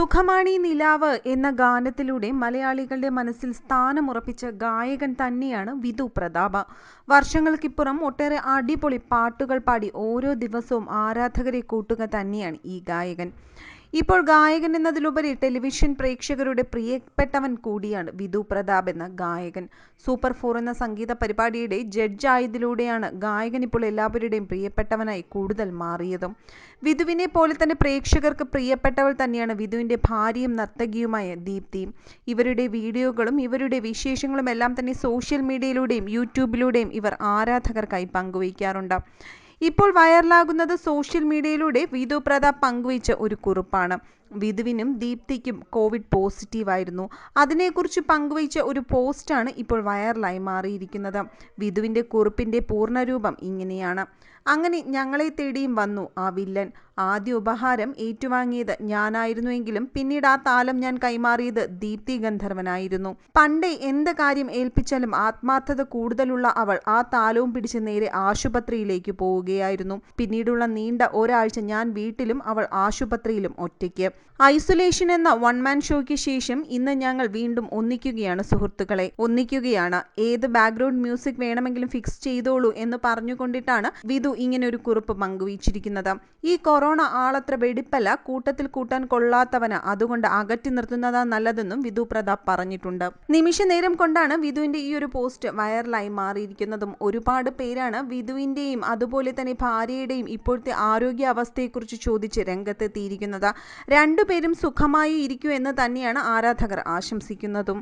സുഖമാണി നിലാവ് എന്ന ഗാനത്തിലൂടെ മലയാളികളുടെ മനസ്സിൽ സ്ഥാനമുറപ്പിച്ച ഗായകൻ തന്നെയാണ് വിധു പ്രതാപ. വർഷങ്ങൾക്കിപ്പുറം ഒട്ടേറെ അടിപൊളി പാട്ടുകൾ പാടി ഓരോ ദിവസവും ആരാധകരെ കൂട്ടുക തന്നെയാണ് ഈ ഗായകൻ. ഇപ്പോൾ ഗായകൻ എന്നതിലുപരി ടെലിവിഷൻ പ്രേക്ഷകരുടെ പ്രിയപ്പെട്ടവൻ കൂടിയാണ് വിധു പ്രതാപ് എന്ന ഗായകൻ. സൂപ്പർ ഫോർ എന്ന സംഗീത പരിപാടിയുടെ ജഡ്ജായതിലൂടെയാണ് ഗായകൻ ഇപ്പോൾ എല്ലാവരുടെയും പ്രിയപ്പെട്ടവനായി കൂടുതൽ മാറിയതും. വിധുവിനെ പോലെ തന്നെ പ്രേക്ഷകർക്ക് പ്രിയപ്പെട്ടവൾ തന്നെയാണ് വിധുവിന്റെ ഭാര്യയും നർത്തകിയുമായ ദീപ്തിയും ഇവരുടെ വീഡിയോകളും ഇവരുടെ വിശേഷങ്ങളും എല്ലാം തന്നെ സോഷ്യൽ മീഡിയയിലൂടെയും യൂട്യൂബിലൂടെയും ഇവർ ആരാധകർക്കായി പങ്കുവയ്ക്കാറുണ്ട്. ഇപ്പോൾ വൈറലാകുന്നത് സോഷ്യൽ മീഡിയയിലൂടെ വിധു പ്രതാപ് പങ്കുവച്ച ഒരു കുറിപ്പാണ്. വിധുവിനും ദീപ്തിക്കും കോവിഡ് പോസിറ്റീവായിരുന്നു. അതിനെക്കുറിച്ച് പങ്കുവച്ച ഒരു പോസ്റ്റാണ് ഇപ്പോൾ വൈറലായി മാറിയിരിക്കുന്നത്. വിധുവിന്റെ കുറിപ്പിന്റെ പൂർണരൂപം ഇങ്ങനെയാണ്. അങ്ങനെ ഞങ്ങളെ തേടിയും വന്നു ആ വില്ലൻ. ആദ്യ ഉപഹാരം ഏറ്റുവാങ്ങിയത് ഞാനായിരുന്നുവെങ്കിലും പിന്നീട് ആ താലം ഞാൻ കൈമാറിയത് ദീപ്തി ഗന്ധർവനായിരുന്നു. പണ്ടേ എന്ത് കാര്യം ഏൽപ്പിച്ചാലും ആത്മാർത്ഥത കൂടുതലുള്ള അവൾ ആ താലവും പിടിച്ച് നേരെ ആശുപത്രിയിലേക്ക് പോവുകയായിരുന്നു. പിന്നീടുള്ള നീണ്ട ഒരാഴ്ച ഞാൻ വീട്ടിലും അവൾ ആശുപത്രിയിലും ഒറ്റയ്ക്ക്. ഐസൊലേഷൻ എന്ന വൺ മാൻ ഷോയ്ക്ക് ശേഷം ഇന്ന് ഞങ്ങൾ വീണ്ടും ഒന്നിക്കുകയാണ് സുഹൃത്തുക്കളെ. ഒന്നിക്കുകയാണ്. ഏത് ബാക്ക്ഗ്രൗണ്ട് മ്യൂസിക് വേണമെങ്കിലും ഫിക്സ് ചെയ്തോളൂ എന്ന് പറഞ്ഞുകൊണ്ടിട്ടാണ് വിധു ഇങ്ങനെ ഒരു കുറിപ്പ് പങ്കുവച്ചിരിക്കുന്നത്. ഈ കൊറോണ ആളത്ര വെടിപ്പല്ല കൂട്ടത്തിൽ കൂട്ടാൻ കൊള്ളാത്തവന്. അതുകൊണ്ട് അകറ്റി നിർത്തുന്നതാ നല്ലതെന്നും വിധു പ്രതാപ് പറഞ്ഞിട്ടുണ്ട്. നിമിഷ നേരം കൊണ്ടാണ് വിധുവിന്റെ ഈ ഒരു പോസ്റ്റ് വൈറലായി മാറിയിരിക്കുന്നതും. ഒരുപാട് പേരാണ് വിധുവിന്റെയും അതുപോലെ തന്നെ ഭാര്യയുടെയും ഇപ്പോഴത്തെ ആരോഗ്യ അവസ്ഥയെക്കുറിച്ച് ചോദിച്ച് രംഗത്തെത്തിയിരിക്കുന്നത്. രണ്ടുപേരും സുഖമായി ഇരിക്കൂ എന്ന് തന്നെയാണ് ആരാധകർ ആശംസിക്കുന്നതും.